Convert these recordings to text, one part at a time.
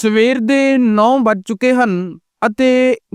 ਸਵੇਰ ਦੇ 9 ਵੱਜ ਚੁੱਕੇ ਹਨ ਅਤੇ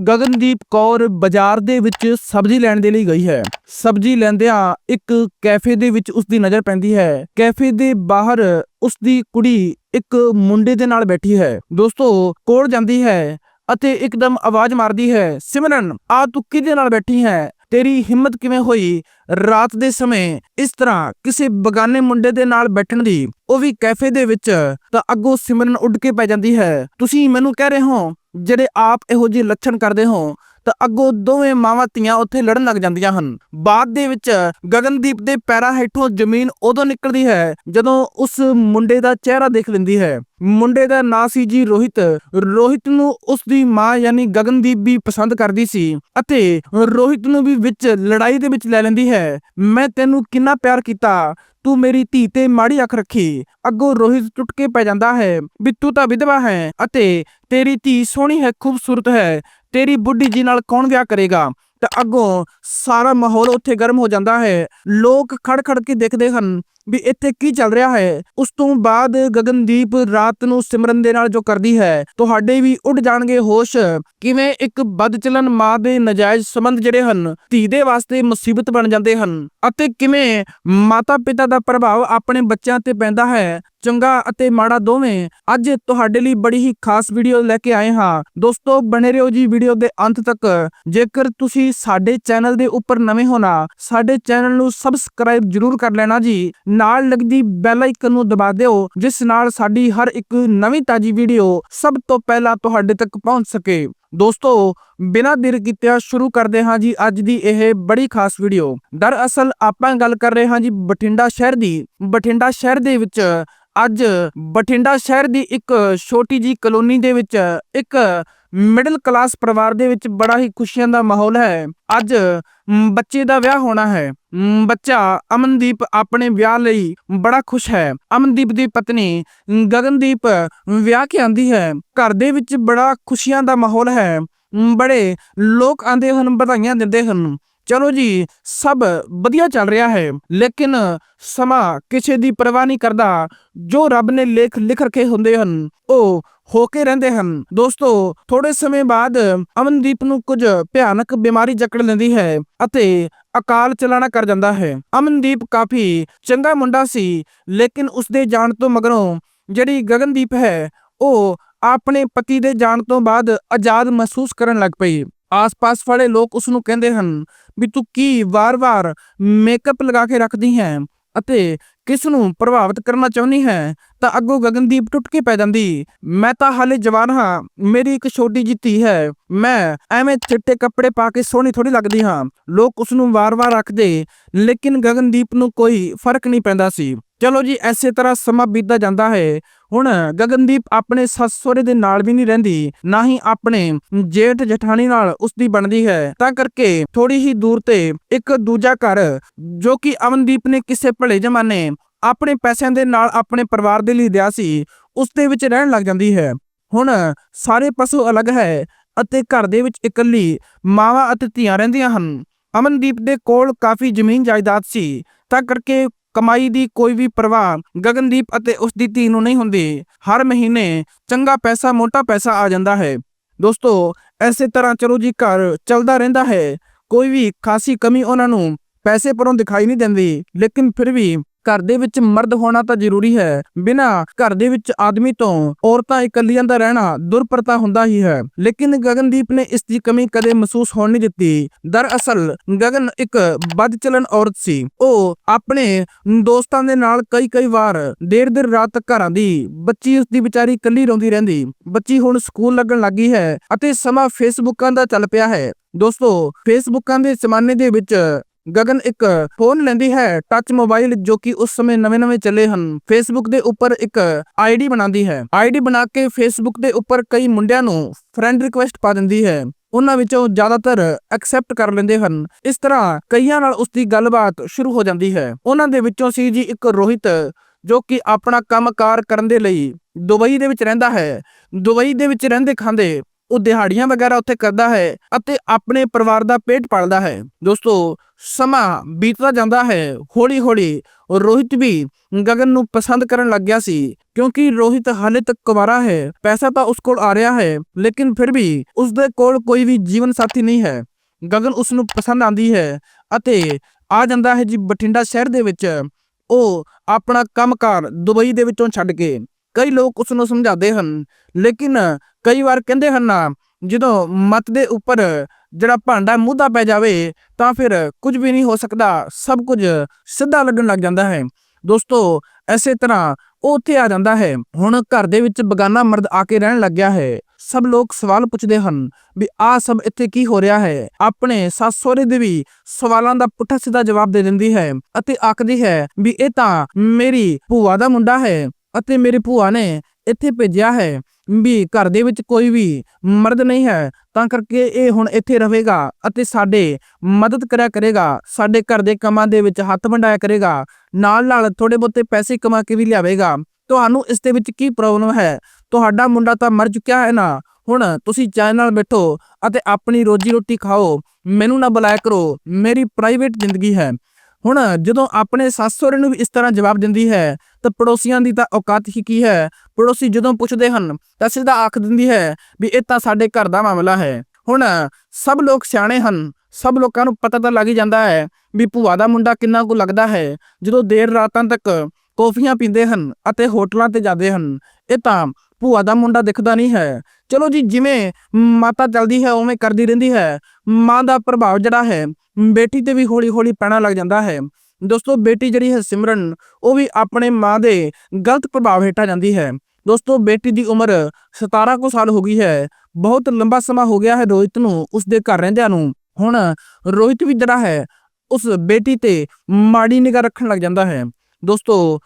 ਗਗਨਦੀਪ ਕੌਰ ਬਾਜ਼ਾਰ ਦੇ ਵਿੱਚ ਸਬਜ਼ੀ ਲੈਣ ਦੇ ਲਈ ਗਈ ਹੈ। ਸਬਜ਼ੀ ਲੈਂਦਿਆਂ ਇੱਕ ਕੈਫੇ ਦੇ ਵਿੱਚ ਉਸ ਦੀ ਨਜ਼ਰ ਪੈਂਦੀ ਹੈ। ਕੈਫੇ ਦੇ ਬਾਹਰ ਉਸ ਦੀ ਕੁੜੀ ਇੱਕ ਮੁੰਡੇ ਦੇ ਨਾਲ ਬੈਠੀ ਹੈ। ਦੋਸਤੋ, ਕੋਲ ਜਾਂਦੀ ਹੈ ਅਤੇ ਇੱਕਦਮ ਆਵਾਜ਼ ਮਾਰਦੀ ਹੈ, ਸਿਮਰਨ, ਆ ਤੂੰ ਕਿਹਦੇ ਨਾਲ ਬੈਠੀ ਹੈ? ਤੇਰੀ ਹਿੰਮਤ ਕਿਵੇਂ ਹੋਈ? ਰਾਤ ਦੇ ਸਮੇਂ ਇਸ ਤਰ੍ਹਾਂ ਕਿਸੇ ਬਗਾਨੇ ਮੁੰਡੇ ਦੇ ਨਾਲ ਬੈਠਣ ਦੀ, ਉਹ ਵੀ ਕੈਫੇ ਦੇ ਵਿੱਚ, ਤਾਂ ਅੱਗੋਂ ਸਿਮਰਨ ਉੱਡ ਕੇ ਪੈ ਜਾਂਦੀ ਹੈ। ਤੁਸੀਂ ਮੈਨੂੰ ਕਹਿ ਰਹੇ ਹੋ, ਜਿਹੜੇ ਆਪ ਇਹੋ ਜਿਹੇ ਲੱਛਣ ਕਰਦੇ ਹੋ ਤਾਂ ਅੱਗੋਂ ਦੋਵੇਂ ਮਾਵਾਂ ਧੀਆਂ ਉੱਥੇ ਲੜਨ ਲੱਗ ਜਾਂਦੀਆਂ ਹਨ। ਬਾਅਦ ਦੇ ਵਿੱਚ ਗਗਨਦੀਪ ਦੇ ਪੈਰਾਂ ਹੇਠੋਂ ਜ਼ਮੀਨ ਉਦੋਂ ਨਿਕਲਦੀ ਹੈ ਜਦੋਂ ਉਸ ਮੁੰਡੇ ਦਾ ਚਿਹਰਾ ਦੇਖ ਲੈਂਦੀ ਹੈ। ਮੁੰਡੇ ਦਾ ਨਾਂ ਸੀ ਜੀ ਰੋਹਿਤ। ਰੋਹਿਤ ਨੂੰ ਉਸ ਦੀ ਮਾਂ ਯਾਨੀ ਗਗਨਦੀਪ ਵੀ ਪਸੰਦ ਕਰਦੀ ਸੀ ਅਤੇ ਰੋਹਿਤ ਨੂੰ ਵੀ ਵਿੱਚ ਲੜਾਈ ਦੇ ਵਿੱਚ ਲੈ ਲੈਂਦੀ ਹੈ। ਮੈਂ ਤੈਨੂੰ ਕਿੰਨਾ ਪਿਆਰ ਕੀਤਾ। ਤੂੰ ਮੇਰੀ ਧੀ ਤੇ ਮਾੜੀ ਅੱਖ ਰੱਖੀ। ਅੱਗੋਂ ਰੋਹਿਤ ਟੁੱਟ ਕੇ ਪੈ ਜਾਂਦਾ ਹੈ ਵੀ ਤੂੰ ਤਾਂ ਵਿਧਵਾ ਹੈ ਅਤੇ ਤੇਰੀ ਧੀ ਸੋਹਣੀ ਹੈ, ਖੂਬਸੂਰਤ ਹੈ। ਤੇਰੀ ਬੁੱਢੀ ਜੀ ਨਾਲ ਕੌਣ ਵਿਆਹ ਕਰੇਗਾ? ਤਾਂ ਅੱਗੋਂ ਸਾਰਾ ਮਾਹੌਲ ਉੱਥੇ ਗਰਮ ਹੋ ਜਾਂਦਾ ਹੈ। ਲੋਕ ਖੜ ਖੜ ਕੇ ਦੇਖਦੇ ਹਨ। ਵੀ ਇੱਥੇ ਕੀ ਚੱਲ ਰਿਹਾ ਹੈ? ਉਸ ਤੋਂ ਬਾਅਦ ਗਗਨਦੀਪ ਰਾਤ ਨੂੰ ਸਿਮਰਨ ਦੇ ਨਾਲ ਜੋ ਕਰਦੀ ਹੈ, ਤੁਹਾਡੇ ਵੀ ਉੱਡ ਜਾਣਗੇ ਹੋਸ਼। ਕਿਵੇਂ ਇੱਕ ਬਦਚਲਨ ਮਾਂ ਦੇ ਨਜਾਇਜ਼ ਸੰਬੰਧ ਜਿਹੜੇ ਹਨ, ਧੀ ਦੇ ਵਾਸਤੇ ਮੁਸੀਬਤ ਬਣ ਜਾਂਦੇ ਹਨ? ਅਤੇ ਕਿਵੇਂ ਮਾਤਾ ਪਿਤਾ ਦਾ ਪ੍ਰਭਾਵ ਆਪਣੇ ਬੱਚਿਆਂ ਤੇ ਪੈਂਦਾ ਹੈ? ਚੰਗਾ ਅਤੇ ਮਾੜਾ ਦੋਵੇਂ, ਅੱਜ ਤੁਹਾਡੇ ਲਈ ਬੜੀ ਹੀ ਖਾਸ ਵੀਡੀਓ ਲੈ ਕੇ ਆਏ ਹਾਂ। ਦੋਸਤੋ, ਬਣੇ ਰਹੋ ਜੀ ਵੀਡੀਓ ਦੇ ਅੰਤ ਤੱਕ। ਜੇਕਰ ਤੁਸੀਂ ਸਾਡੇ ਚੈਨਲ ਦੇ ਉੱਪਰ ਨਵੇਂ ਹੋ ਨਾ, ਸਾਡੇ ਚੈਨਲ ਨੂੰ ਸਬਸਕ੍ਰਾਈਬ ਜਰੂਰ ਕਰ ਲੈਣਾ ਜੀ। ਨਾਲ ਲੱਗਦੀ ਬੈਲ ਆਈਕਨ ਨੂੰ ਦਬਾ ਦਿਓ, ਜਿਸ ਨਾਲ ਸਾਡੀ ਹਰ ਇੱਕ ਨਵੀਂ ਤਾਜੀ ਵੀਡੀਓ ਸਭ ਤੋਂ ਪਹਿਲਾਂ ਤੁਹਾਡੇ ਤੱਕ ਪਹੁੰਚ ਸਕੇ। ਦੋਸਤੋ, ਬਿਨਾਂ ਦੇਰ ਕੀਤਿਆਂ ਸ਼ੁਰੂ ਕਰਦੇ ਹਾਂ ਜੀ ਅੱਜ ਦੀ ਇਹ ਬੜੀ ਖਾਸ ਵੀਡੀਓ ਦਰਅਸਲ ਆਪਾਂ ਗੱਲ ਕਰ ਰਹੇ ਹਾਂ ਜੀ ਬਠਿੰਡਾ ਸ਼ਹਿਰ ਦੀ। ਬਠਿੰਡਾ ਸ਼ਹਿਰ ਦੇ ਵਿੱਚ ਅੱਜ ਬਠਿੰਡਾ ਸ਼ਹਿਰ ਦੀ ਇੱਕ ਛੋਟੀ ਜੀ ਕਲੋਨੀ ਦੇ ਵਿੱਚ ਇੱਕ ਮਿਡਲ ਕਲਾਸ ਪਰਿਵਾਰ ਦੇ ਵਿੱਚ ਬੜਾ ਹੀ ਖੁਸ਼ੀਆਂ ਦਾ ਮਾਹੌਲ ਹੈ। ਅੱਜ ਬੱਚੇ ਦਾ ਵਿਆਹ ਹੋਣਾ ਹੈ। ਬੱਚਾ ਅਮਨਦੀਪ ਆਪਣੇ ਵਿਆਹ ਲਈ ਬੜਾ ਖੁਸ਼ ਹੈ। ਅਮਨਦੀਪ ਦੀ ਪਤਨੀ ਗਗਨਦੀਪ ਵਿਆਹ ਕੇ ਆਂਦੀ ਹੈ। ਘਰ ਦੇ ਵਿੱਚ ਬੜਾ ਖੁਸ਼ੀਆਂ ਦਾ ਮਾਹੌਲ ਹੈ। ਬੜੇ ਲੋਕ ਆਂਦੇ ਹਨ, ਵਧਾਈਆਂ ਦਿੰਦੇ ਹਨ। ਚਲੋ ਜੀ, ਸਭ ਵਧੀਆ ਚੱਲ ਰਿਹਾ ਹੈ। ਲੇਕਿਨ ਸਮਾਂ ਕਿਸੇ ਦੀ ਪਰਵਾਹ ਨਹੀਂ ਕਰਦਾ। ਜੋ ਰੱਬ ਨੇ ਲੇਖ ਲਿਖ ਰੱਖੇ ਹੁੰਦੇ ਹਨ, ਉਹ ਹੋ ਕੇ ਰਹਿੰਦੇ ਹਨ। ਦੋਸਤੋ ਥੋੜੇ ਸਮੇਂ ਬਾਅਦ ਅਮਨਦੀਪ ਨੂੰ ਕੁਝ ਭਿਆਨਕ ਬਿਮਾਰੀ ਜਕੜ ਲੈਂਦੀ ਹੈ ਅਤੇ ਅਕਾਲ ਚਲਾਣਾ ਕਰ ਜਾਂਦਾ ਹੈ। ਅਮਨਦੀਪ ਕਾਫੀ ਚੰਗਾ ਮੁੰਡਾ ਸੀ, ਲੇਕਿਨ ਉਸਦੇ ਜਾਣ ਤੋਂ ਮਗਰੋਂ ਜਿਹੜੀ ਗਗਨਦੀਪ ਹੈ, ਉਹ ਆਪਣੇ ਪਤੀ ਦੇ ਜਾਣ ਤੋਂ ਬਾਅਦ ਆਜ਼ਾਦ ਮਹਿਸੂਸ ਕਰਨ ਲੱਗ ਪਈ। ਆਸ-ਪਾਸ ਵਾਲੇ ਲੋਕ ਉਸ ਨੂੰ ਕਹਿੰਦੇ ਹਨ ਵੀ ਤੂੰ ਕੀ ਵਾਰ-ਵਾਰ ਮੇਕਅਪ ਲਗਾ ਕੇ ਰੱਖਦੀ ਹੈ ਅਤੇ ਕਿਸ ਨੂੰ ਪ੍ਰਭਾਵਿਤ ਕਰਨਾ ਚਾਹੁੰਦੀ ਹੈ, ਤਾਂ ਅੱਗੋਂ ਗਗਨਦੀਪ ਟੁੱਟ ਕੇ ਪੈ ਜਾਂਦੀ। ਮੈਂ ਤਾਂ ਹਾਲੇ ਜਵਾਨ ਹਾਂ, ਮੇਰੀ ਇੱਕ ਛੋਟੀ ਜਿੱਤੀ ਹੈ। ਮੈਂ ਐਵੇਂ ਚਿੱਟੇ ਕੱਪੜੇ ਪਾ ਕੇ ਸੋਹਣੀ ਥੋੜੀ ਲੱਗਦੀ ਹਾਂ। ਲੋਕ ਉਸ ਨੂੰ ਵਾਰ-ਵਾਰ ਰੱਖਦੇ ਲੇਕਿਨ ਗਗਨਦੀਪ ਨੂੰ ਕੋਈ ਫ਼ਰਕ ਨਹੀਂ ਪੈਂਦਾ ਸੀ। ਚਲੋ ਜੀ, ਐਸੇ ਤਰ੍ਹਾਂ ਸਮਾਂ ਬੀਤਦਾ ਜਾਂਦਾ ਹੈ। ਹੁਣ ਗਗਨਦੀਪ ਆਪਣੇ ਸੱਸ ਸਹੁਰੇ ਦੇ ਨਾਲ ਵੀ ਨਹੀਂ ਰਹਿੰਦੀ, ਨਾ ਹੀ ਆਪਣੇ ਜੇਠ ਜਠਾਣੀ ਨਾਲ ਉਸ ਦੀ ਬਣਦੀ ਹੈ। ਤਾਂ ਕਰਕੇ ਥੋੜੀ ਹੀ ਦੂਰ ਤੇ ਇੱਕ ਦੂਜਾ ਘਰ, ਜੋ ਕਿ ਅਮਨਦੀਪ ਨੇ ਕਿਸੇ ਭਲੇ ਜ਼ਮਾਨੇ ਆਪਣੇ ਪੈਸਿਆਂ ਦੇ ਨਾਲ ਆਪਣੇ ਪਰਿਵਾਰ ਦੇ ਲਈ ਦਿਆ ਸੀ, ਉਸ ਦੇ ਵਿੱਚ ਰਹਿਣ ਲੱਗ ਜਾਂਦੀ ਹੈ। ਹੁਣ ਸਾਰੇ ਪਸ਼ੂ ਅਲੱਗ ਹੈ ਅਤੇ ਘਰ ਦੇ ਵਿੱਚ ਇਕੱਲੀ ਮਾਵਾਂ ਅਤੇ ਧੀਆਂ ਰਹਿੰਦੀਆਂ ਹਨ। ਅਮਨਦੀਪ ਦੇ ਕੋਲ ਕਾਫੀ ਜ਼ਮੀਨ ਜਾਇਦਾਦ ਸੀ, ਤਾਂ ਕਰਕੇ ਕਮਾਈ ਦੀ ਕੋਈ ਵੀ ਪਰਵਾਹ ਗਗਨਦੀਪ ਅਤੇ ਉਸ ਦੀ ਧੀ ਨੂੰ ਨਹੀਂ ਹੁੰਦੀ। ਹਰ ਮਹੀਨੇ ਚੰਗਾ ਪੈਸਾ, ਮੋਟਾ ਪੈਸਾ ਆ ਜਾਂਦਾ ਹੈ। ਦੋਸਤੋ, ਐਸੇ ਤਰ੍ਹਾਂ ਚਲੋ ਜੀ ਘਰ ਚੱਲਦਾ ਰਹਿੰਦਾ ਹੈ। ਕੋਈ ਵੀ ਖਾਸੀ ਕਮੀ ਉਹਨਾਂ ਨੂੰ ਪੈਸੇ ਪਰੋਂ ਦਿਖਾਈ ਨਹੀਂ ਦਿੰਦੀ, ਲੇਕਿਨ ਫਿਰ ਵੀ ਘਰ ਦੇ ਵਿੱਚ ਮਰਦ ਹੋਣਾ ਤਾਂ ਜ਼ਰੂਰੀ ਹੈ। ਬਿਨਾ ਘਰ ਦੇ ਵਿੱਚ ਆਦਮੀ ਤੋਂ ਔਰਤਾਂ ਇਕੱਲੀਆਂ ਦਾ ਰਹਿਣਾ ਦੁਰਪਰਤਾ ਹੁੰਦਾ ਹੀ ਹੈ। ਲੇਕਿਨ ਗਗਨਦੀਪ ਨੇ ਇਸ ਦੀ ਕਮੀ ਕਦੇ ਮਹਿਸੂਸ ਹੋਣ ਨਹੀਂ ਦਿੱਤੀ। ਦਰਅਸਲ ਗਗਨ ਇੱਕ ਬਦਚਲਨ ਔਰਤ ਸੀ। ਉਹ ਆਪਣੇ ਦੋਸਤਾਂ ਦੇ ਨਾਲ ਕਈ ਕਈ ਵਾਰ ਦੇਰ ਦੇਰ ਰਾਤ ਤੱਕ ਘਰਾਂ ਦੀ ਬੱਚੀ ਉਸ ਦੀ ਵਿਚਾਰੀ ਇਕੱਲੀ ਰੋਂਦੀ ਰਹਿੰਦੀ। ਬੱਚੀ ਹੁਣ ਸਕੂਲ ਲੱਗਣ ਲੱਗੀ ਹੈ ਅਤੇ ਸਮਾਂ ਫੇਸਬੁੱਕਾਂ ਦਾ ਚੱਲ ਪਿਆ ਹੈ। ਦੋਸਤੋ, ਫੇਸਬੁੱਕਾਂ ਦੇ ਜ਼ਮਾਨੇ ਦੇ ਵਿੱਚ ਗਗਨ ਇੱਕ ਫੋਨ ਲੈਂਦੀ ਹੈ ਟੱਚ ਮੋਬਾਈਲ ਜੋ ਕਿ ਉਸ ਸਮੇਂ ਨਵੇਂ-ਨਵੇਂ ਚੱਲੇ ਹਨ। ਫੇਸਬੁੱਕ ਦੇ ਉੱਪਰ ਇੱਕ ਆਈਡੀ ਬਣਾਉਂਦੀ ਹੈ। ਆਈਡੀ ਬਣਾ ਕੇ ਫੇਸਬੁੱਕ ਦੇ ਉੱਪਰ ਕਈ ਮੁੰਡਿਆਂ ਨੂੰ ਫਰੈਂਡ ਰਿਕੁਐਸਟ ਪਾ ਦਿੰਦੀ ਹੈ। ਉਹਨਾਂ ਵਿੱਚੋਂ ਜ਼ਿਆਦਾਤਰ ਐਕਸੈਪਟ ਕਰ ਲੈਂਦੇ ਹਨ। ਇਸ ਤਰ੍ਹਾਂ ਕਈਆਂ ਨਾਲ ਉਸ ਦੀ ਗੱਲਬਾਤ ਸ਼ੁਰੂ ਹੋ ਜਾਂਦੀ ਹੈ। ਉਹਨਾਂ ਦੇ ਵਿੱਚੋਂ ਸੀ ਜੀ ਇੱਕ ਰੋਹਿਤ ਜੋ ਕਿ ਆਪਣਾ ਕੰਮਕਾਰ ਕਰਨ ਦੇ ਲਈ ਦੁਬਈ ਦੇ ਵਿੱਚ ਰਹਿੰਦਾ ਹੈ। ਦੁਬਈ ਦੇ ਵਿੱਚ ਰਹਿੰਦੇ ਖਾਂਦੇ ਉਹ ਦਿਹਾੜੀਆਂ ਵਗੈਰਾ ਉੱਥੇ ਕਰਦਾ ਹੈ ਅਤੇ ਆਪਣੇ ਪਰਿਵਾਰ ਦਾ ਪੇਟ ਪਾਲਦਾ ਹੈ। ਦੋਸਤੋ, ਸਮਾਂ ਬੀਤਦਾ ਜਾਂਦਾ ਹੈ। ਹੌਲੀ ਹੌਲੀ ਰੋਹਿਤ ਵੀ ਗਗਨ ਨੂੰ ਪਸੰਦ ਕਰਨ ਲੱਗ ਗਿਆ ਸੀ ਕਿਉਂਕਿ ਰੋਹਿਤ ਹਾਲੇ ਤੱਕ ਕੁਵਾਰਾ ਹੈ। ਪੈਸਾ ਤਾਂ ਉਸ ਕੋਲ ਆ ਰਿਹਾ ਹੈ, ਲੇਕਿਨ ਫਿਰ ਵੀ ਉਸ ਦੇ ਕੋਲ ਕੋਈ ਵੀ ਜੀਵਨ ਸਾਥੀ ਨਹੀਂ ਹੈ। ਗਗਨ ਉਸ ਨੂੰ ਪਸੰਦ ਆਂਦੀ ਹੈ ਅਤੇ ਆ ਜਾਂਦਾ ਹੈ ਜੀ ਬਠਿੰਡਾ ਸ਼ਹਿਰ ਦੇ ਵਿੱਚ। ਉਹ ਆਪਣਾ ਕੰਮਕਾਰ ਦੁਬਈ ਦੇ ਵਿੱਚੋਂ ਛੱਡ ਕੇ। ਕਈ ਲੋਕ ਉਸ ਨੂੰ ਸਮਝਾਉਂਦੇ ਹਨ, ਲੇਕਿਨ ਕਈ ਵਾਰ ਕਹਿੰਦੇ ਹਨ ਨਾ, ਜਦੋਂ ਮਤ ਦੇ ਉੱਪਰ ਜਿਹੜਾ ਭਾਂਡਾ ਮੁੱਦਾ ਪੈ ਜਾਵੇ, ਤਾਂ ਫਿਰ ਕੁਝ ਵੀ ਨਹੀਂ ਹੋ ਸਕਦਾ, ਸਭ ਕੁਝ ਸਿੱਧਾ ਲੱਗਣ ਲੱਗ ਜਾਂਦਾ ਹੈ। ਦੋਸਤੋ, ਐਸੇ ਤਰ੍ਹਾਂ ਉਹ ਉੱਥੇ ਆ ਜਾਂਦਾ ਹੈ। ਹੁਣ ਘਰ ਦੇ ਵਿੱਚ ਬਗਾਨਾ ਮਰਦ ਆ ਕੇ ਰਹਿਣ ਲੱਗਿਆ ਹੈ। ਸਭ ਲੋਕ ਸਵਾਲ ਪੁੱਛਦੇ ਹਨ ਵੀ ਆ ਸਭ ਇੱਥੇ ਕੀ ਹੋ ਰਿਹਾ ਹੈ? ਆਪਣੇ ਸੱਸ ਸਹੁਰੇ ਦੇ ਵੀ ਸਵਾਲਾਂ ਦਾ ਪੁੱਠਾ ਸਿੱਧਾ ਜਵਾਬ ਦੇ ਦਿੰਦੀ ਹੈ ਅਤੇ ਆਖਦੀ ਹੈ ਵੀ ਇਹ ਤਾਂ ਮੇਰੀ ਭੂਆ ਦਾ ਮੁੰਡਾ ਹੈ। ਅਤੇ ਮੇਰੀ ਭੂਆ ਨੇ ਇੱਥੇ ਭੇਜਿਆ ਹੈ ਵੀ ਘਰ ਦੇ ਵਿੱਚ ਕੋਈ ਵੀ ਮਰਦ ਨਹੀਂ ਹੈ, ਤਾਂ ਕਰਕੇ ਇਹ ਹੁਣ ਇੱਥੇ ਰਹੇਗਾ ਅਤੇ ਸਾਡੇ ਮਦਦ ਕਰਿਆ ਕਰੇਗਾ, ਸਾਡੇ ਘਰ ਦੇ ਕੰਮਾਂ ਦੇ ਵਿੱਚ ਹੱਥ ਵੰਡਾਇਆ ਕਰੇਗਾ, ਨਾਲ ਨਾਲ ਥੋੜੇ ਬਹੁਤੇ ਪੈਸੇ ਕਮਾ ਕੇ ਵੀ ਲਿਆਵੇਗਾ। ਤੁਹਾਨੂੰ ਇਸ ਦੇ ਵਿੱਚ ਕੀ ਪ੍ਰੋਬਲਮ ਹੈ? ਤੁਹਾਡਾ ਮੁੰਡਾ ਤਾਂ ਮਰ ਚੁੱਕਿਆ ਹੈ ਨਾ? ਹੁਣ ਤੁਸੀਂ ਚਾਹ ਨਾਲ ਬੈਠੋ ਅਤੇ ਆਪਣੀ ਰੋਜੀ ਰੋਟੀ ਖਾਓ। ਮੈਨੂੰ ਨਾ ਬੁਲਾਇਆ ਕਰੋ। ਮੇਰੀ ਪ੍ਰਾਈਵੇਟ ਜ਼ਿੰਦਗੀ ਹੈ। ਹੁਣ ਜਦੋਂ ਆਪਣੇ ਸੱਸ ਸਹੁਰੇ ਨੂੰ ਵੀ ਇਸ ਤਰ੍ਹਾਂ ਜਵਾਬ ਦਿੰਦੀ ਹੈ, ਤਾਂ ਪੜੋਸੀਆਂ ਦੀ ਤਾਂ ਔਕਾਤ ਹੀ ਕੀ ਹੈ? ਪੜੋਸੀ ਜਦੋਂ ਪੁੱਛਦੇ ਹਨ, ਤਾਂ ਸਿੱਧਾ ਆਖ ਦਿੰਦੀ ਹੈ ਵੀ ਇਹ ਤਾਂ ਸਾਡੇ ਘਰ ਦਾ ਮਾਮਲਾ ਹੈ। ਹੁਣ ਸਭ ਲੋਕ ਸਿਆਣੇ ਹਨ, ਸਭ ਲੋਕਾਂ ਨੂੰ ਪਤਾ ਤਾਂ ਲੱਗ ਹੀ ਜਾਂਦਾ ਹੈ ਵੀ ਭੂਆ ਦਾ ਮੁੰਡਾ ਕਿੰਨਾ ਕੁ ਲੱਗਦਾ ਹੈ। ਜਦੋਂ ਦੇਰ ਰਾਤਾਂ ਤੱਕ ਕੌਫੀਆਂ ਪੀਂਦੇ ਹਨ ਅਤੇ ਹੋਟਲਾਂ ਤੇ ਜਾਂਦੇ ਹਨ, ਇਹ ਤਾਂ ਭੂਆ ਦਾ ਮੁੰਡਾ ਦਿਖਦਾ ਨਹੀਂ ਹੈ। ਚਲੋ ਜੀ, ਜਿਵੇਂ ਮਾਤਾ ਚੱਲਦੀ ਹੈ, ਉਵੇਂ ਕਰਦੀ ਰਹਿੰਦੀ ਹੈ। ਮਾਂ ਦਾ ਪ੍ਰਭਾਵ ਜਿਹੜਾ ਹੈ, ਬੇਟੀ ਤੇ ਵੀ ਹੌਲੀ ਹੌਲੀ ਪੈਣਾ ਲੱਗ ਜਾਂਦਾ ਹੈ। ਦੋਸਤੋ, ਬੇਟੀ ਜਿਹੜੀ ਹੈ ਸਿਮਰਨ, ਉਹ ਵੀ ਆਪਣੇ ਮਾਂ ਦੇ ਗਲਤ ਪ੍ਰਭਾਵ ਹੇਠ ਆ ਜਾਂਦੀ ਹੈ। ਦੋਸਤੋ, ਬੇਟੀ ਦੀ ਉਮਰ 17 ਕੁ ਸਾਲ ਹੋ ਗਈ ਹੈ। ਬਹੁਤ ਲੰਬਾ ਸਮਾਂ ਹੋ ਗਿਆ ਹੈ ਰੋਹਿਤ ਨੂੰ, ਉਸ ਦੇ ਘਰ ਰਹਿੰਦਿਆਂ ਨੂੰ। ਹੁਣ ਰੋਹਿਤ ਵੀ ਜਿਹੜਾ ਹੈ, ਉਸ ਬੇਟੀ ਤੇ ਮਾੜੀ ਨਿਗਾਹ ਰੱਖਣ ਲੱਗ ਜਾਂਦਾ ਹੈ। ਦੋਸਤੋ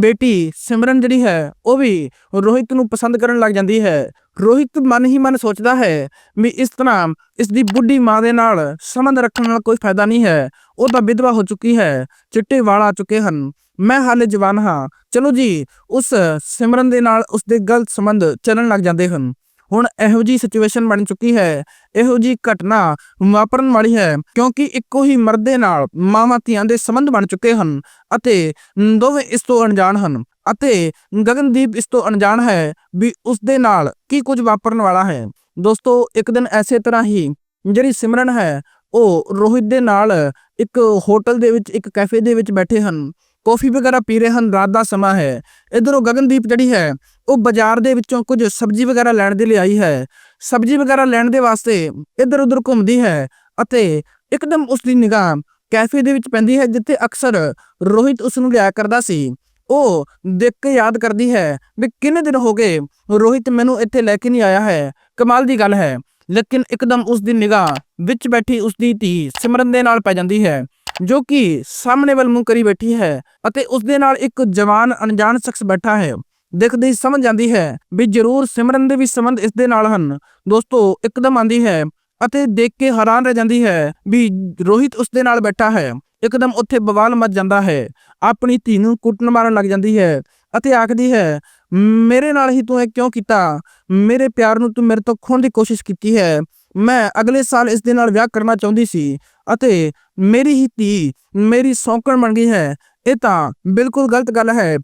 ਬੇਟੀ ਸਿਮਰਨ ਜਿਹੜੀ ਹੈ, ਉਹ ਵੀ ਰੋਹਿਤ ਨੂੰ ਪਸੰਦ ਕਰਨ ਲੱਗ ਜਾਂਦੀ ਹੈ। ਰੋਹਿਤ ਮਨ ਹੀ ਮਨ ਸੋਚਦਾ ਹੈ ਵੀ ਇਸ ਤਰ੍ਹਾਂ ਇਸ ਦੀ ਬੁੱਢੀ ਮਾਂ ਦੇ ਨਾਲ ਸੰਬੰਧ ਰੱਖਣ ਨਾਲ ਕੋਈ ਫਾਇਦਾ ਨਹੀਂ ਹੈ। ਉਹ ਤਾਂ ਵਿਧਵਾ ਹੋ ਚੁੱਕੀ ਹੈ, ਚਿੱਟੇ ਵਾਲ ਆ ਚੁੱਕੇ ਹਨ। ਮੈਂ ਹਾਲੇ ਜਵਾਨ ਹਾਂ। ਚਲੋ ਜੀ, ਉਸ ਸਿਮਰਨ ਦੇ ਨਾਲ ਉਸ ਦੇ ਗਲਤ ਸੰਬੰਧ ਚੱਲਣ ਲੱਗ ਜਾਂਦੇ ਹਨ। ਹੁਣ ਇਹੋ ਜੀ ਸਿਚੁਏਸ਼ਨ ਬਣ ਚੁੱਕੀ ਹੈ। ਇਹੋ ਜੀ ਘਟਨਾ ਵਾਪਰਨ ਵਾਲੀ ਹੈ ਕਿਉਂਕਿ ਇੱਕੋ ਹੀ ਮਰਦ ਦੇ ਨਾਲ ਮਾਵਾਂ ਧੀਆਂ ਦੇ ਸੰਬੰਧ ਬਣ ਚੁੱਕੇ ਹਨ ਅਤੇ ਦੋਵੇਂ ਇਸ ਤੋਂ ਅਣਜਾਣ ਹਨ ਅਤੇ ਗਗਨਦੀਪ ਇਸ ਤੋਂ ਅਣਜਾਣ ਹੈ ਵੀ ਉਸ ਦੇ ਨਾਲ ਕੀ ਕੁਝ ਵਾਪਰਨ ਵਾਲਾ ਹੈ। ਦੋਸਤੋ, ਇੱਕ ਦਿਨ ਐਸੇ ਤਰ੍ਹਾਂ ਹੀ ਜਿਹੜੀ ਸਿਮਰਨ ਹੈ, ਉਹ ਰੋਹਿਤ ਦੇ ਨਾਲ ਇੱਕ ਹੋਟਲ ਦੇ ਵਿੱਚ, ਇੱਕ ਕੈਫੇ ਦੇ ਵਿੱਚ ਬੈਠੇ ਹਨ। ਕੌਫੀ ਵਗੈਰਾ ਪੀ ਰਹੇ ਹਨ। ਰਾਤ ਦਾ ਸਮਾਂ ਹੈ। ਇਧਰੋਂ ਗਗਨਦੀਪ ਜਿਹੜੀ ਹੈ ਉਹ ਬਾਜ਼ਾਰ ਦੇ ਵਿੱਚੋਂ ਕੁਝ ਸਬਜ਼ੀ ਵਗੈਰਾ ਲੈਣ ਦੇ ਲਈ ਆਈ ਹੈ। ਸਬਜ਼ੀ ਵਗੈਰਾ ਲੈਣ ਦੇ ਵਾਸਤੇ ਇੱਧਰ ਉੱਧਰ ਘੁੰਮਦੀ ਹੈ ਅਤੇ ਇੱਕਦਮ ਉਸ ਦੀ ਨਿਗਾਹ ਕੈਫੇ ਦੇ ਵਿੱਚ ਪੈਂਦੀ ਹੈ, ਜਿੱਥੇ ਅਕਸਰ ਰੋਹਿਤ ਉਸ ਨੂੰ ਲਿਆ ਕਰਦਾ ਸੀ। ਉਹ ਦੇਖ ਕੇ ਯਾਦ ਕਰਦੀ ਹੈ ਵੀ ਕਿੰਨੇ ਦਿਨ ਹੋ ਗਏ ਰੋਹਿਤ ਮੈਨੂੰ ਇੱਥੇ ਲੈ ਕੇ ਨਹੀਂ ਆਇਆ ਹੈ। ਕਮਾਲ ਦੀ ਗੱਲ ਹੈ, ਲੇਕਿਨ ਇੱਕਦਮ ਉਸ ਦੀ ਨਿਗਾਹ ਵਿੱਚ ਬੈਠੀ ਉਸ ਦੀ ਧੀ ਸਿਮਰਨ ਦੇ ਨਾਲ ਪੈ ਜਾਂਦੀ ਹੈ, ਜੋ ਕਿ ਸਾਹਮਣੇ ਵੱਲ ਮੂੰਹ ਕਰੀ ਬੈਠੀ ਹੈ ਅਤੇ ਉਸ ਦੇ ਨਾਲ ਇੱਕ ਜਵਾਨ ਅਣਜਾਣ ਸ਼ਖਸ ਬੈਠਾ ਹੈ। ਦੇਖਦੇ ਹੀ ਸਮਝ ਜਾਂਦੀ ਹੈ ਵੀ ਜ਼ਰੂਰ ਸਿਮਰਨ ਦੇ ਵੀ ਸੰਬੰਧ ਇਸ ਦੇ ਨਾਲ ਹਨ। ਦੋਸਤੋ, ਇੱਕਦਮ ਆਂਦੀ ਹੈ ਅਤੇ ਦੇਖ ਕੇ ਹੈਰਾਨ ਰਹਿ ਜਾਂਦੀ ਹੈ ਵੀ ਰੋਹਿਤ ਉਸ ਦੇ ਨਾਲ ਬੈਠਾ ਹੈ। ਇੱਕਦਮ ਉੱਥੇ ਬਵਾਲ ਮਚ ਜਾਂਦਾ ਹੈ। ਆਪਣੀ ਧੀ ਨੂੰ ਕੁੱਟਣ ਮਾਰਨ ਲੱਗ ਜਾਂਦੀ ਹੈ ਅਤੇ ਆਖਦੀ ਹੈ, ਮੇਰੇ ਨਾਲ ਹੀ ਤੂੰ ਇਹ ਕਿਉਂ ਕੀਤਾ? ਮੇਰੇ ਪਿਆਰ ਨੂੰ ਤੂੰ ਮੇਰੇ ਤੋਂ ਖੋਣ ਦੀ ਕੋਸ਼ਿਸ਼ ਕੀਤੀ ਹੈ। ਮੈਂ ਅਗਲੇ ਸਾਲ ਇਸ ਦੇ ਨਾਲ ਵਿਆਹ ਕਰਨਾ ਚਾਹੁੰਦੀ ਸੀ ਅਤੇ ਮੇਰੀ ਹੀ ਧੀ ਮੇਰੀ ਸੌਂਕਣ ਬਣ ਗਈ ਹੈ। ਇਹ ਤਾਂ ਬਿਲਕੁਲ ਗਲਤ ਗੱਲ ਹੈ।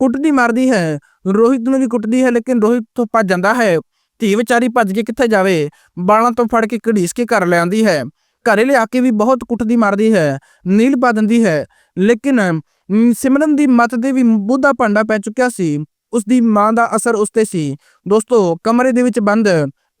ਕੁੱਟਦੀ ਮਾਰਦੀ ਹੈ। ਰੋਹਿਤ ਨੂੰ ਵੀ ਕੁੱਟਦੀ ਹੈ, ਲੇਕਿਨ ਰੋਹਿਤ ਤੋਂ ਭੱਜ ਜਾਂਦਾ ਹੈ। ਧੀ ਵਿਚਾਰੀ ਭੱਜ ਕੇ ਕਿੱਥੇ ਜਾਵੇ? ਬਾਲਾਂ ਤੋਂ ਫੜ ਕੇ ਘੜੀਸ ਕੇ ਘਰ ਲਿਆਉਂਦੀ ਹੈ। ਘਰੇ ਲਿਆ ਕੇ ਵੀ ਬਹੁਤ ਕੁੱਟਦੀ ਮਾਰਦੀ ਹੈ, ਨੀਲ ਪਾ ਦਿੰਦੀ ਹੈ। ਲੇਕਿਨ ਸਿਮਰਨ ਦੀ ਮਤ ਦੇ ਵੀ ਬੁੱਧਾ ਭਾਂਡਾ ਪੈ ਚੁੱਕਿਆ ਸੀ। ਉਸ ਦੀ ਮਾਂ ਦਾ ਅਸਰ ਉਸ ਤੇ ਸੀ। ਦੋਸਤੋ, ਕਮਰੇ ਦੇ ਵਿੱਚ ਬੰਦ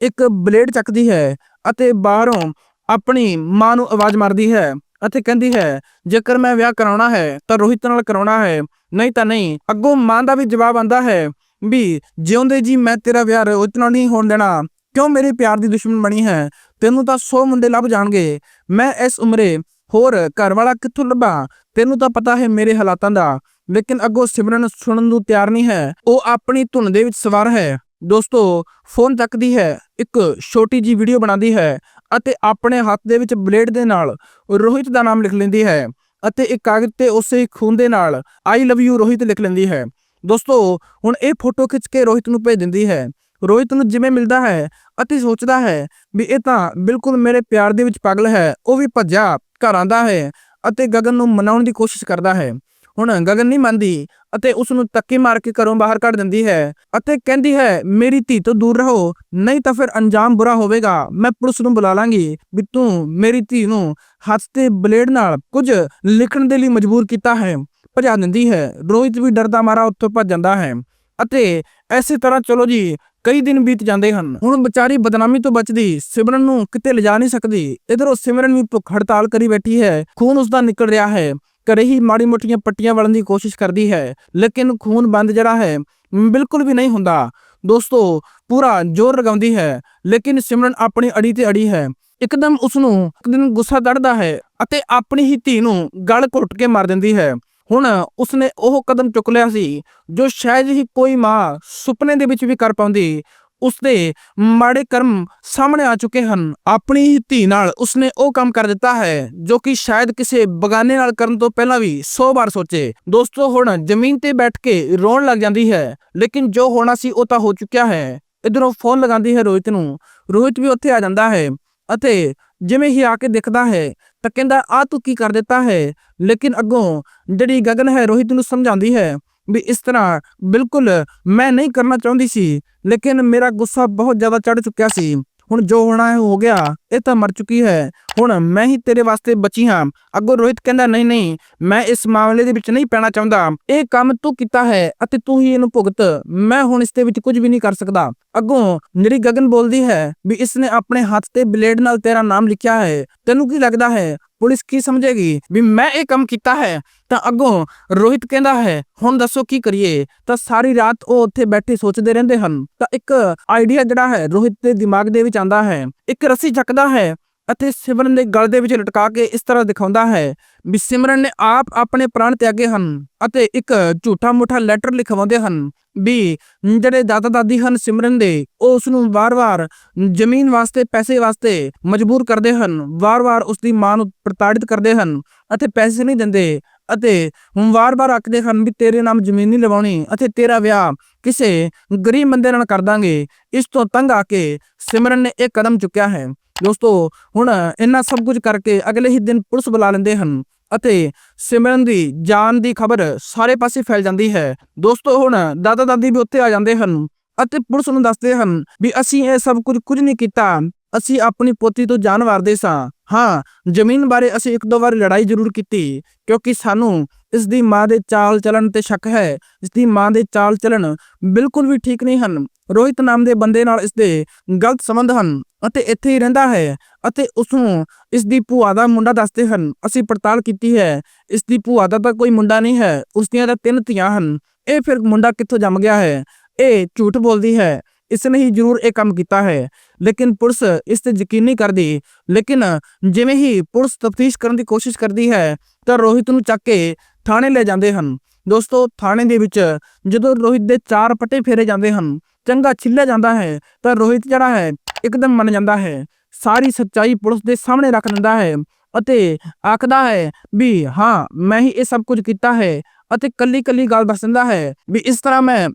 ਇੱਕ ਬਲੇਡ ਚੱਕਦੀ ਹੈ ਅਤੇ ਬਾਹਰੋਂ ਆਪਣੀ ਮਾਂ ਨੂੰ ਆਵਾਜ਼ ਮਾਰਦੀ ਹੈ ਅਤੇ ਕਹਿੰਦੀ ਹੈ, ਜੇਕਰ ਮੈਂ ਵਿਆਹ ਕਰਾਉਣਾ ਹੈ, ਤਾਂ ਰੋਹਿਤ ਨਾਲ ਕਰਾਉਣਾ ਹੈ। ਨਹੀਂ ਤਾਂ ਨਹੀਂ, ਅੱਗੋਂ ਮਾਂ ਦਾ ਵੀ ਜਵਾਬ ਆਂਦਾ ਹੈ ਵੀ ਜਿਉਂਦੇ ਜੀ ਮੈਂ ਤੇਰਾ ਵਿਆਹ ਰੋਹਿਤ ਨਾਲ ਨਹੀਂ ਹੋਣ ਦੇਣਾ, ਕਿਉਂ ਮੇਰੇ ਪਿਆਰ ਦੀ ਦੁਸ਼ਮਣ ਬਣੀ ਹੈ? ਤੈਨੂੰ ਤਾਂ 100 ਮੁੰਡੇ ਲੱਭ ਜਾਣਗੇ। ਮੈਂ ਇਸ ਉਮਰੇ ਹੋਰ ਘਰ ਵਾਲਾ ਕਿੱਥੋਂ ਲੱਭਾਂ? ਤੈਨੂੰ ਤਾਂ ਪਤਾ ਹੈ ਮੇਰੇ ਹਾਲਾਤਾਂ ਦਾ, ਲੇਕਿਨ ਅੱਗੋਂ ਸਿਮਰਨ ਸੁਣਨ ਨੂੰ ਤਿਆਰ ਨਹੀਂ ਹੈ। ਉਹ ਆਪਣੀ ਧੁਨ ਦੇ ਵਿੱਚ ਸਵਾਰ ਹੈ। ਦੋਸਤੋ, ਫੋਨ ਚੱਕਦੀ ਹੈ, ਇੱਕ ਛੋਟੀ ਜੀ ਵੀਡੀਓ ਬਣਾਉਂਦੀ ਹੈ ਅਤੇ ਆਪਣੇ ਹੱਥ ਦੇ ਵਿੱਚ ਬਲੇਡ ਦੇ ਨਾਲ ਰੋਹਿਤ ਦਾ ਨਾਮ ਲਿਖ ਲੈਂਦੀ ਹੈ। ਅਤੇ ਇੱਕ ਕਾਗਜ਼ ਤੇ ਉਸੇ ਖੂਨ ਦੇ ਨਾਲ ਆਈ ਲਵ ਯੂ ਰੋਹਿਤ ਲਿਖ ਲੈਂਦੀ ਹੈ। ਦੋਸਤੋ, ਹੁਣ ਇਹ ਫੋਟੋ ਖਿੱਚ ਕੇ ਰੋਹਿਤ ਨੂੰ ਭੇਜ ਦਿੰਦੀ ਹੈ। ਰੋਹਿਤ ਨੂੰ ਜਿਵੇਂ ਮਿਲਦਾ ਹੈ ਅਤੇ ਸੋਚਦਾ ਹੈ ਵੀ ਇਹ ਤਾਂ ਬਿਲਕੁਲ ਮੇਰੇ ਪਿਆਰ ਦੇ ਵਿੱਚ ਪਾਗਲ ਹੈ, ਉਹ ਵੀ ਭੱਜਾ ਘਰ ਆਂਦਾ ਹੈ ਅਤੇ ਗਗਨ ਨੂੰ ਮਨਾਉਣ ਦੀ ਕੋਸ਼ਿਸ਼ ਕਰਦਾ ਹੈ। ਹੁਣ ਗਗਨ ਨਹੀਂ ਮੰਨਦੀ ਅਤੇ ਉਸ ਨੂੰ ਧੱਕੇ ਮਾਰ ਕੇ ਘਰੋਂ ਬਾਹਰ ਕੱਢ ਦਿੰਦੀ ਹੈ ਅਤੇ ਕਹਿੰਦੀ ਹੈ, ਮੇਰੀ ਧੀ ਤੋਂ ਦੂਰ ਰਹੋ, ਨਹੀਂ ਤਾਂ ਫਿਰ ਅੰਜਾਮ ਬੁਰਾ ਹੋਵੇਗਾ। ਮੈਂ ਪੁਲਿਸ ਨੂੰ ਬੁਲਾ ਲਾਂਗੀ ਵੀ ਤੂੰ ਮੇਰੀ ਧੀ ਨੂੰ ਹੱਥ ਤੇ ਬਲੇਡ ਨਾਲ ਕੁਝ ਲਿਖਣ ਦੇ ਲਈ ਮਜਬੂਰ ਕੀਤਾ ਹੈ। ਭਜਾ ਦਿੰਦੀ ਹੈ, ਰੋਹਿਤ ਵੀ ਡਰਦਾ ਮਾਰਾ ਉੱਥੋਂ ਭੱਜ ਜਾਂਦਾ ਹੈ ਅਤੇ ਐਸੇ ਤਰ੍ਹਾਂ ਚਲੋ ਜੀ, ਕਈ ਦਿਨ ਬੀਤ ਜਾਂਦੇ ਹਨ। ਹੁਣ ਵਿਚਾਰੀ ਬਦਨਾਮੀ ਤੋਂ ਬਚਦੀ, ਸਿਮਰਨ ਨੂੰ ਕਿਤੇ ਲਿਜਾ ਨਹੀਂ ਸਕਦੀ। ਇਧਰੋਂ ਸਿਮਰਨ ਵੀ ਭੁੱਖ ਹੜਤਾਲ ਕਰੀ ਬੈਠੀ ਹੈ, ਖੂਨ ਉਸਦਾ ਨਿਕਲ ਰਿਹਾ ਹੈ। ਘਰੇ ਹੀ ਮਾੜੀ ਮੋਟੀਆਂ ਪੱਟੀਆਂ ਵੜਨ ਦੀ ਕੋਸ਼ਿਸ਼ ਕਰਦੀ ਹੈ, ਲੇਕਿਨ ਖੂਨ ਬੰਦ ਜਿਹੜਾ ਹੈ ਬਿਲਕੁਲ ਵੀ ਨਹੀਂ ਹੁੰਦਾ। ਦੋਸਤੋ, ਪੂਰਾ ਜ਼ੋਰ ਲਗਾਉਂਦੀ ਹੈ, ਲੇਕਿਨ ਸਿਮਰਨ ਆਪਣੀ ਅੜੀ ਤੇ ਅੜੀ ਹੈ। ਇੱਕਦਮ ਉਸ ਨੂੰ ਇੱਕ ਦਿਨ ਗੁੱਸਾ ਚੜ੍ਹਦਾ ਹੈ ਅਤੇ ਆਪਣੀ ਹੀ ਧੀ ਨੂੰ ਗਲ ਘੁੱਟ ਕੇ ਮਾਰ ਦਿੰਦੀ ਹੈ। ਹੁਣ ਉਸਨੇ ਉਹ ਕਦਮ ਚੁੱਕ ਲਿਆ ਸੀ, ਜੋ ਸ਼ਾਇਦ ਹੀ ਕੋਈ ਮਾਂ ਸੁਪਨੇ ਦੇ ਵਿੱਚ ਵੀ ਕਰ ਪਾਉਂਦੀ ਉਸਦੇ ਮਾੜੇ ਕਰਮ ਸਾਹਮਣੇ ਆ ਚੁੱਕੇ ਹਨ। ਆਪਣੀ ਹੀ ਧੀ ਨਾਲ ਉਸਨੇ ਉਹ ਕੰਮ ਕਰ ਦਿੱਤਾ ਹੈ, ਜੋ ਕਿ ਸ਼ਾਇਦ ਕਿਸੇ ਬਗਾਨੇ ਨਾਲ ਕਰਨ ਤੋਂ ਪਹਿਲਾਂ ਵੀ 100 ਵਾਰ ਸੋਚੇ। ਦੋਸਤੋ, ਹੁਣ ਜ਼ਮੀਨ ਤੇ ਬੈਠ ਕੇ ਰੋਣ ਲੱਗ ਜਾਂਦੀ ਹੈ, ਲੇਕਿਨ ਜੋ ਹੋਣਾ ਸੀ ਉਹ ਤਾਂ ਹੋ ਚੁੱਕਿਆ ਹੈ। ਇਧਰੋਂ ਫੋਨ ਲਗਾਉਂਦੀ ਹੈ ਰੋਹਿਤ ਨੂੰ। ਰੋਹਿਤ ਵੀ ਉੱਥੇ ਆ ਜਾਂਦਾ ਹੈ ਅਤੇ ਜਿਵੇਂ ਹੀ ਆ ਕੇ ਦੇਖਦਾ ਹੈ ਤਾਂ ਕਹਿੰਦਾ ਆ ਤੂੰ ਕੀ ਕਰ ਦਿੱਤਾ ਹੈ? ਲੇਕਿਨ ਅੱਗੋਂ ਜਿਹੜੀ ਗਗਨ ਹੈ ਰੋਹਿਤ ਨੂੰ ਸਮਝਾਉਂਦੀ ਹੈ ਵੀ ਇਸ ਤਰ੍ਹਾਂ ਬਿਲਕੁਲ ਮੈਂ ਨਹੀਂ ਕਰਨਾ ਚਾਹੁੰਦੀ ਸੀ, ਲੇਕਿਨ ਮੇਰਾ ਗੁੱਸਾ ਬਹੁਤ ਜ਼ਿਆਦਾ ਚੜ ਚੁੱਕਿਆ ਸੀ। ਹੁਣ ਜੋ ਹੋਣਾ ਹੈ, ਹੋ ਗਿਆ, ਇਹ ਤਾਂ ਮਰ ਚੁੱਕੀ ਹੈ। ਹੁਣ ਮੈਂ ਹੀ ਤੇਰੇ ਵਾਸਤੇ ਬਚੀ ਹਾਂ। ਅੱਗੋਂ ਰੋਹਿਤ ਕਹਿੰਦਾ, ਨਹੀਂ ਨਹੀਂ, ਮੈਂ ਇਸ ਮਾਮਲੇ ਦੇ ਵਿੱਚ ਨਹੀਂ ਪੈਣਾ ਚਾਹੁੰਦਾ। ਇਹ ਕੰਮ ਤੂੰ ਕੀਤਾ ਹੈ ਅਤੇ ਤੂੰ ਹੀ ਇਹਨੂੰ ਭੁਗਤ। ਮੈਂ ਹੁਣ ਇਸ ਦੇ ਵਿੱਚ ਕੁਝ ਵੀ ਨਹੀਂ ਕਰ ਸਕਦਾ। ਅੱਗੋਂ ਜਿਹੜੀ ਗਗਨ ਬੋਲਦੀ ਹੈ ਵੀ ਇਸ ਨੇ ਆਪਣੇ ਹੱਥ ਤੇ ਬਲੇਡ ਨਾਲ ਤੇਰਾ ਨਾਮ ਲਿਖਿਆ ਹੈ। ਤੈਨੂੰ ਕੀ ਲੱਗਦਾ ਹੈ? ਪੁਲਿਸ ਕੀ ਸਮਝੇਗੀ ਵੀ ਮੈਂ ਇਹ ਕੰਮ ਕੀਤਾ ਹੈ? ਤਾਂ ਅੱਗੋਂ ਰੋਹਿਤ ਕਹਿੰਦਾ ਹੈ, ਹੁਣ ਦੱਸੋ ਕੀ ਕਰੀਏ? ਤਾਂ ਸਾਰੀ ਰਾਤ ਉਹ ਉੱਥੇ ਬੈਠੇ ਸੋਚਦੇ ਰਹਿੰਦੇ ਹਨ। ਤਾਂ ਇੱਕ ਆਈਡੀਆ ਜਿਹੜਾ ਹੈ ਰੋਹਿਤ ਦੇ ਦਿਮਾਗ ਦੇ ਵਿੱਚ ਆਂਦਾ ਹੈ। ਇੱਕ ਰੱਸੀ ਚੱਕਦਾ ਹੈ ਅਤੇ ਸਿਮਰਨ ਦੇ ਗਲ ਦੇ ਵਿੱਚ ਲਟਕਾ ਕੇ ਇਸ ਤਰ੍ਹਾਂ ਦਿਖਾਉਂਦਾ ਹੈ ਵੀ ਸਿਮਰਨ ਨੇ ਆਪ ਆਪਣੇ ਪ੍ਰਾਣ ਤਿਆਗੇ ਹਨ ਅਤੇ ਇੱਕ ਝੂਠਾ ਮੁੱਠਾ ਲੈਟਰ ਲਿਖਵਾਉਂਦੇ ਹਨ ਵੀ ਜਿਹੜੇ ਦਾਦਾ ਦਾਦੀ ਹਨ ਸਿਮਰਨ ਦੇ, ਉਹ ਉਸ ਨੂੰ ਵਾਰ-ਵਾਰ ਜ਼ਮੀਨ ਵਾਸਤੇ, ਪੈਸੇ ਵਾਸਤੇ ਮਜਬੂਰ ਕਰਦੇ ਹਨ। ਵਾਰ-ਵਾਰ ਉਸ ਦੀ ਮਾਂ ਨੂੰ ਪ੍ਰਤਾੜਿਤ ਕਰਦੇ ਹਨ ਅਤੇ ਪੈਸੇ ਨਹੀਂ ਦਿੰਦੇ ਅਤੇ ਵਾਰ-ਵਾਰ ਆਖਦੇ ਹਨ ਵੀ ਤੇਰੇ ਨਾਮ ਜ਼ਮੀਨ ਨਹੀਂ ਲਵਾਉਣੀ ਅਤੇ ਤੇਰਾ ਵਿਆਹ ਕਿਸੇ ਗਰੀਬ ਬੰਦੇ ਨਾਲ ਕਰ ਦਾਂਗੇ, ਇਸ ਤੋਂ ਤੰਗ ਆ ਕੇ ਸਿਮਰਨ ਨੇ ਇਹ ਕਦਮ ਚੁੱਕਿਆ ਹੈ। ਦੋਸਤੋ, ਹੁਣ ਇਹਨਾਂ ਸਭ ਕੁਝ ਕਰਕੇ ਅਗਲੇ ਹੀ ਦਿਨ ਪੁਲਿਸ ਬੁਲਾ ਲੈਂਦੇ ਹਨ ਅਤੇ ਸਿਮਰਨ ਦੀ ਜਾਨ ਦੀ ਖਬਰ ਸਾਰੇ ਪਾਸੇ ਫੈਲ ਜਾਂਦੀ ਹੈ। ਦੋਸਤੋ, ਹੁਣ ਦਾਦਾ ਦਾਦੀ ਵੀ ਉੱਥੇ ਆ ਜਾਂਦੇ ਹਨ ਅਤੇ ਪੁਲਿਸ ਨੂੰ ਦੱਸਦੇ ਹਨ ਵੀ ਅਸੀਂ ਇਹ ਸਭ ਕੁਝ ਕੁਝ ਨਹੀਂ ਕੀਤਾ। ਅਸੀਂ ਆਪਣੀ ਪੋਤੀ ਤੋਂ ਜਾਨ ਵਾਰਦੇ ਸਾਂ। ਹਾਂ, ਜ਼ਮੀਨ ਬਾਰੇ ਅਸੀਂ ਇੱਕ ਦੋ ਵਾਰ ਲੜਾਈ ਜ਼ਰੂਰ ਕੀਤੀ, ਕਿਉਂਕਿ ਸਾਨੂੰ ਇਸ ਦੀ ਮਾਂ ਦੇ ਚਾਲ ਚੱਲਣ ਤੇ ਸ਼ੱਕ ਹੈ। ਇਸ ਦੀ ਮਾਂ ਦੇ ਚਾਲ ਚੱਲਣ ਬਿਲਕੁਲ ਵੀ ਠੀਕ ਨਹੀਂ ਹਨ। ਰੋਹਿਤ ਨਾਮ ਦੇ ਬੰਦੇ ਨਾਲ ਇਸ ਦੇ ਗਲਤ ਸੰਬੰਧ ਹਨ ਅਤੇ ਇੱਥੇ ਹੀ ਰਹਿੰਦਾ ਹੈ ਅਤੇ ਉਸ ਨੂੰ ਇਸ ਦੀ ਭੂਆ ਦਾ ਮੁੰਡਾ ਦੱਸਦੇ ਹਨ। ਅਸੀਂ ਪੜਤਾਲ ਕੀਤੀ ਹੈ ਇਸ ਦੀ ਭੂਆ ਦਾ ਤਾਂ ਕੋਈ ਮੁੰਡਾ ਨਹੀਂ ਹੈ ਉਸ ਦੀਆਂ ਤਾਂ ਤਿੰਨ ਧੀਆਂ ਹਨ। ਇਹ ਫਿਰ ਮੁੰਡਾ ਕਿੱਥੋਂ ਜੰਮ ਗਿਆ ਹੈ? ਇਹ ਝੂਠ ਬੋਲਦੀ ਹੈ। ਇਸ ਨੇ ਹੀ ਜ਼ਰੂਰ ਇਹ ਕੰਮ ਕੀਤਾ ਹੈ। ਲੇਕਿਨ ਪੁਲਿਸ ਇਸ ਤੇ ਯਕੀਨ ਨਹੀਂ ਕਰਦੀ। ਲੇਕਿਨ ਜਿਵੇਂ ਹੀ ਪੁਲਿਸ ਤਫਤੀਸ਼ ਕਰਨ ਦੀ ਕੋਸ਼ਿਸ਼ ਕਰਦੀ ਹੈ, ਤਾਂ ਰੋਹਿਤ ਨੂੰ ਚੱਕ ਕੇ ਥਾਣੇ ਲੈ ਜਾਂਦੇ ਹਨ। ਦੋਸਤੋ, ਥਾਣੇ ਦੇ ਵਿੱਚ ਜਦੋਂ ਰੋਹਿਤ ਦੇ ਚਾਰ ਪੱਟੇ ਫੇਰੇ ਜਾਂਦੇ ਹਨ, ਚੰਗਾ ਛਿੱਲਿਆ ਜਾਂਦਾ ਹੈ, ਤਾਂ ਰੋਹਿਤ ਜਿਹੜਾ ਹੈ, ਇੱਕਦਮ ਮੰਨ ਜਾਂਦਾ ਹੈ। ਸਾਰੀ ਸੱਚਾਈ ਪੁਲਿਸ ਦੇ ਸਾਹਮਣੇ ਰੱਖ ਦਿੰਦਾ ਹੈ ਅਤੇ ਆਖਦਾ ਹੈ ਵੀ, ਹਾਂ, ਮੈਂ ਹੀ ਇਹ ਸਭ ਕੁਝ ਕੀਤਾ ਹੈ ਅਤੇ ਕੱਲੀ ਕੱਲੀ ਗੱਲ ਦੱਸ ਦਿੰਦਾ ਹੈ ਵੀ ਇਸ ਤਰ੍ਹਾਂ ਮੈਂ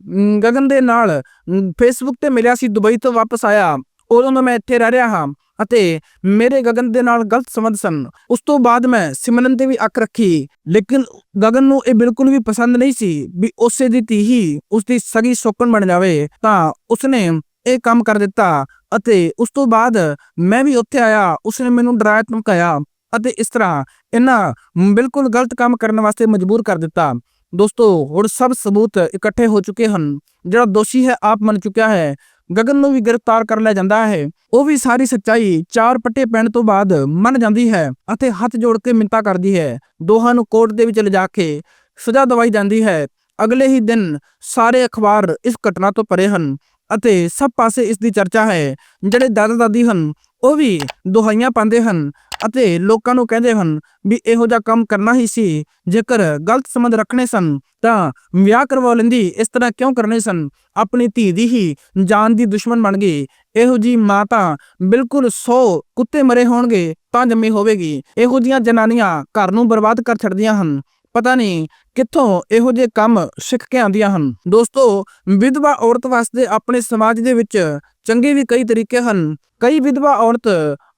ਗਗਨ ਦੇ ਨਾਲ ਫੇਸਬੁੱਕ ਤੇ ਮਿਲਿਆ ਸੀ, ਦੁਬਈ ਤੋਂ ਵਾਪਸ ਆਇਆ। ਉਦੋਂ ਤੋਂ ਮੈਂ ਇੱਥੇ ਰਹਿ ਰਿਹਾ ਹਾਂ ਅਤੇ ਮੇਰੇ ਗਗਨ ਦੇ ਨਾਲ ਗਲਤ ਸੰਬੰਧ ਸਨ। ਉਸ ਤੋਂ ਬਾਅਦ ਮੈਂ ਸਿਮਰਨ ਤੇ ਵੀ ਅੱਖ ਰੱਖੀ, ਲੇਕਿਨ ਗਗਨ ਨੂੰ ਇਹ ਬਿਲਕੁਲ ਵੀ ਪਸੰਦ ਨਹੀਂ ਸੀ ਵੀ ਉਸੇ ਦੀ ਧੀ ਹੀ ਉਸ ਦੀ ਸਗੀ ਸੋਕਣ ਬਣ ਜਾਵੇ। ਤਾਂ ਉਸਨੇ ਇਹ ਕੰਮ ਕਰ ਦਿੱਤਾ ਅਤੇ ਉਸ ਤੋਂ ਬਾਅਦ ਮੈਂ ਵੀ ਉੱਥੇ ਆਇਆ, ਉਸਨੇ ਮੈਨੂੰ ਡਰਾਇਆ, ਧਮਕਾਇਆ ਅਤੇ ਇਸ ਤਰ੍ਹਾਂ ਇਹਨਾਂ ਬਿਲਕੁਲ ਗਲਤ ਕੰਮ ਕਰਨ ਵਾਸਤੇ ਮਜਬੂਰ ਕਰ ਦਿੱਤਾ। ਦੋਸਤੋ, ਹੁਣ ਸਭ ਸਬੂਤ ਇਕੱਠੇ ਹੋ ਚੁੱਕੇ ਹਨ। ਜਿਹੜਾ ਦੋਸ਼ੀ ਹੈ, ਆਪ ਮੰਨ ਚੁੱਕਿਆ ਹੈ। ਗਗਨ ਨੂੰ ਵੀ ਗ੍ਰਿਫਤਾਰ ਕਰ ਲਿਆ ਜਾਂਦਾ ਹੈ। ਉਹ ਵੀ ਸਾਰੀ ਸੱਚਾਈ ਚਾਰ ਪੱਟੇ ਪੈਣ ਤੋਂ ਬਾਅਦ ਮੰਨ ਜਾਂਦੀ ਹੈ ਅਤੇ ਹੱਥ ਜੋੜ ਕੇ ਮਿੰਤਾ ਕਰਦੀ ਹੈ। ਦੋਹਾਂ ਨੂੰ ਕੋਰਟ ਦੇ ਵਿੱਚ ਲਿਜਾ ਕੇ ਸਜ਼ਾ ਦਵਾਈ ਜਾਂਦੀ ਹੈ। ਅਗਲੇ ਹੀ ਦਿਨ ਸਾਰੇ ਅਖਬਾਰ ਇਸ ਘਟਨਾ ਤੋਂ ਪਰੇ ਹਨ ਅਤੇ ਸਭ ਪਾਸੇ ਇਸ ਦੀ ਚਰਚਾ ਹੈ। ਜਿਹੜੇ ਦਾਦਾ ਦਾਦੀ ਹਨ ਉਹ ਵੀ ਦੁਹਾਈਆਂ ਪਾਉਂਦੇ ਹਨ ਅਤੇ ਲੋਕਾਂ ਨੂੰ ਕਹਿੰਦੇ ਹਨ ਵੀ ਇਹੋ ਜਿਹਾ ਕੰਮ ਕਰਨਾ ਹੀ ਸੀ। ਜੇਕਰ ਗਲਤ ਸੰਬੰਧ ਰੱਖਣੇ ਸਨ, ਤਾਂ ਵਿਆਹ ਕਰਵਾ ਲੈਂਦੀ, ਇਸ ਤਰ੍ਹਾਂ ਕਿਉਂ ਕਰਨੇ ਸਨ? ਆਪਣੀ ਧੀ ਦੀ ਹੀ ਜਾਨ ਦੀ ਦੁਸ਼ਮਣ ਬਣ ਗਈ। ਇਹੋ ਜੀ ਮਾਤਾ ਬਿਲਕੁਲ 100 ਕੁੱਤੇ ਮਰੇ ਹੋਣਗੇ, ਤਾਂ ਜੰਮੀ ਹੋਵੇਗੀ। ਇਹੋ ਜੀਆਂ ਜਨਾਨੀਆਂ ਘਰ ਨੂੰ ਬਰਬਾਦ ਕਰ ਛੱਡਦੀਆਂ ਹਨ। ਪਤਾ ਨਹੀਂ ਕਿੱਥੋਂ ਇਹੋ ਜਿਹੇ ਕੰਮ ਸਿੱਖ ਕੇ ਆਉਂਦੀਆਂ ਹਨ। ਦੋਸਤੋ, ਵਿਧਵਾ ਔਰਤ ਵਾਸਤੇ ਆਪਣੇ ਸਮਾਜ ਦੇ ਵਿੱਚ ਚੰਗੇ ਵੀ ਕਈ ਤਰੀਕੇ ਹਨ। ਕਈ ਵਿਧਵਾ ਔਰਤ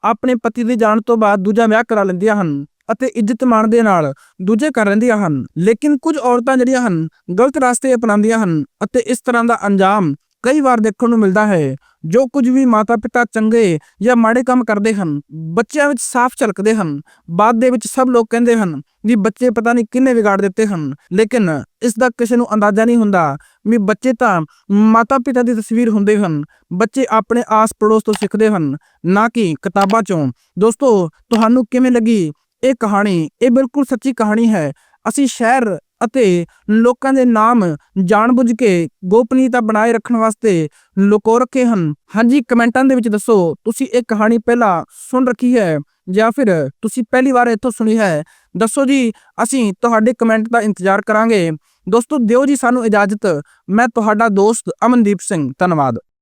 ਆਪਣੇ ਪਤੀ ਦੀ ਜਾਣ ਤੋਂ ਬਾਅਦ ਦੂਜਾ ਵਿਆਹ ਕਰਾ ਲੈਂਦੀਆਂ ਹਨ ਅਤੇ ਇੱਜ਼ਤ ਮਾਣ ਦੇ ਨਾਲ ਦੂਜੇ ਕਰ ਰਹਿੰਦੀਆਂ ਹਨ। ਲੇਕਿਨ ਕੁਝ ਔਰਤਾਂ ਜਿਹੜੀਆਂ ਹਨ, ਗਲਤ ਰਸਤੇ ਅਪਣਾਉਂਦੀਆਂ ਹਨ ਅਤੇ ਇਸ ਤਰ੍ਹਾਂ ਦਾ ਅੰਜਾਮ ਕਈ ਵਾਰ ਦੇਖਣ ਨੂੰ ਮਿਲਦਾ ਹੈ, ਜੋ ਕੁਝ ਵੀ ਮਾਤਾ-ਪਿਤਾ ਚੰਗੇ ਜਾਂ ਮਾੜੇ ਕੰਮ ਕਰਦੇ ਹਨ, ਬੱਚਿਆਂ ਵਿੱਚ ਸਾਫ਼ ਝਲਕਦੇ ਹਨ, ਬਾਅਦ ਦੇ ਵਿੱਚ ਸਭ ਲੋਕ ਕਹਿੰਦੇ ਹਨ ਵੀ ਬੱਚੇ ਪਤਾ ਨਹੀਂ ਕਿੰਨੇ ਵਿਗਾੜ ਦਿੱਤੇ ਹਨ, ਲੇਕਿਨ ਇਸ ਦਾ ਕਿਸੇ ਨੂੰ ਅੰਦਾਜ਼ਾ ਨਹੀਂ ਹੁੰਦਾ ਵੀ ਬੱਚੇ ਤਾਂ ਮਾਤਾ-ਪਿਤਾ ਦੀ ਤਸਵੀਰ ਹੁੰਦੇ ਹਨ, ਬੱਚੇ ਆਪਣੇ ਆਸ ਪੜੋਸ ਤੋਂ ਸਿੱਖਦੇ ਹਨ, ਨਾ ਕਿ ਕਿਤਾਬਾਂ ਚੋਂ। ਦੋਸਤੋ, ਤੁਹਾਨੂੰ ਕਿਵੇਂ ਲੱਗੀ ਇਹ ਕਹਾਣੀ? ਇਹ ਬਿਲਕੁਲ ਸੱਚੀ ਕਹਾਣੀ ਹੈ। ਅਸੀਂ ਸ਼ਹਿਰ ਅਤੇ ਲੋਕਾਂ ਦੇ ਨਾਮ ਜਾਣਬੁੱਝ ਕੇ ਗੋਪਨੀਯਤਾ ਬਣਾਏ ਰੱਖਣ ਵਾਸਤੇ ਲੁਕੋ ਰੱਖੇ ਹਨ। ਹਾਂਜੀ, ਕਮੈਂਟਾਂ ਦੇ ਵਿੱਚ ਦੱਸੋ, ਤੁਸੀਂ ਇਹ ਕਹਾਣੀ ਪਹਿਲਾਂ ਸੁਣ ਰੱਖੀ ਹੈ ਜਾਂ ਫਿਰ ਤੁਸੀਂ ਪਹਿਲੀ ਵਾਰ ਇੱਥੋਂ ਸੁਣੀ ਹੈ? ਦੱਸੋ ਜੀ, ਅਸੀਂ ਤੁਹਾਡੇ ਕਮੈਂਟ ਦਾ ਇੰਤਜ਼ਾਰ ਕਰਾਂਗੇ। ਦੋਸਤੋ, ਦਿਓ ਜੀ ਸਾਨੂੰ ਇਜਾਜ਼ਤ। ਮੈਂ ਤੁਹਾਡਾ ਦੋਸਤ ਅਮਨਦੀਪ ਸਿੰਘ, ਧੰਨਵਾਦ।